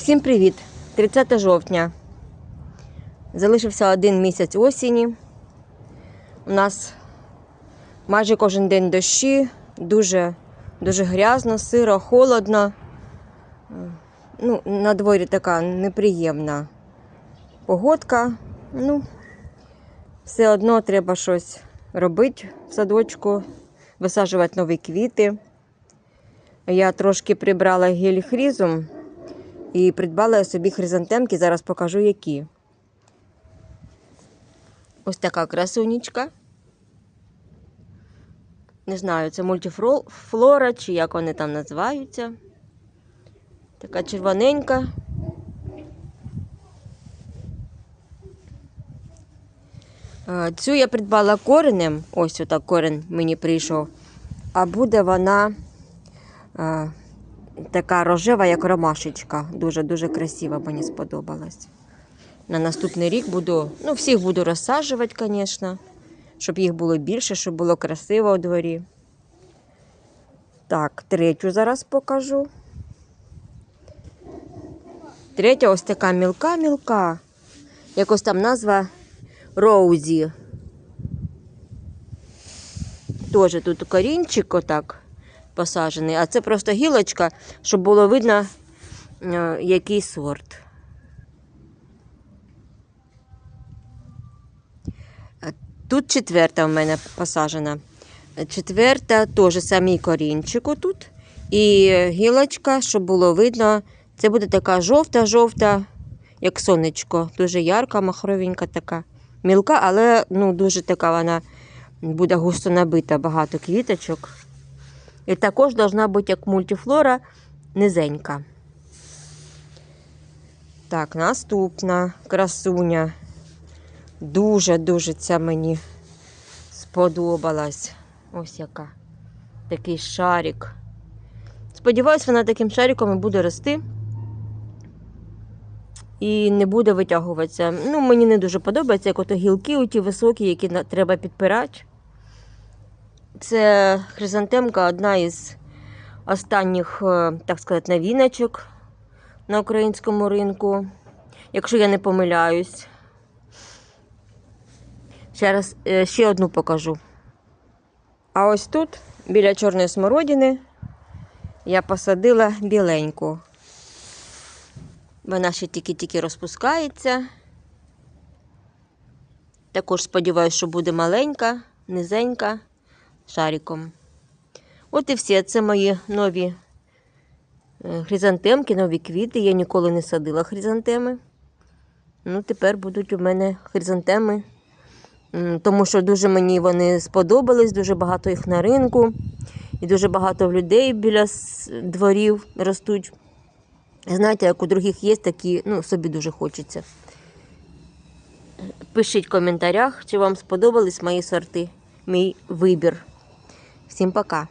Всім привіт! 30 жовтня. Залишився один місяць осені. У нас майже кожен день дощі, дуже, дуже грязно, сиро, холодно. Ну, на дворі така неприємна погодка. Ну, все одно треба щось робити в садочку, висаджувати нові квіти. Я трошки прибрала гель-хрізум і придбала я собі хризантемки, зараз покажу які. Ось така красунечка. Не знаю, це мультифлора чи як вони там називаються. Така червоненька. Цю я придбала коренем. Ось отак корень мені прийшов. А буде вона така рожева, як ромашечка. Дуже-дуже красива, мені сподобалась. На наступний рік буду, ну, всіх буду розсаджувати, звісно, щоб їх було більше, щоб було красиво у дворі. Так, третю зараз покажу. Третя ось така мілка-мілка. Якось там назва Роузі. Теж тут корінчик отак посаджений, а це просто гілочка, щоб було видно, е, який сорт. Е, Тут четверта в мене посаджена. Е, Четверта теж самий корінчик тут. І гілочка, щоб було видно, це буде така жовта-жовта, як сонечко. Дуже ярка, махровенька така. Мілка, але ну, дуже така вона буде густо набита, багато квіточок. І також должна бути як мультифлора низенька. Так, наступна красуня. Дуже-дуже ця мені сподобалась. Ось яка. Такий шарик. Сподіваюсь, вона таким шариком і буде рости. І не буде витягуватися. Ну, мені не дуже подобається, як ото гілки, оті високі, які треба підпирати. Це хризантемка одна із останніх, е, так сказати, новіночок на українському ринку. Якщо я не помиляюсь. Ще раз е, ще одну покажу. А ось тут, біля чорної смородини, я посадила біленьку. Вона ще тільки-тільки розпускається. Також сподіваюся, що буде маленька, низенька, шариком. От і все. Це мої нові е, хризантемки, нові квіти. Я ніколи не садила хризантеми. Ну, тепер будуть у мене хризантеми. Тому що дуже мені вони сподобались, дуже багато їх на ринку. І дуже багато людей біля дворів ростуть. Знаєте, як у других є такі, ну, собі дуже хочеться. Пишіть в коментарях, чи вам сподобались мої сорти, мій вибір. Всім пока!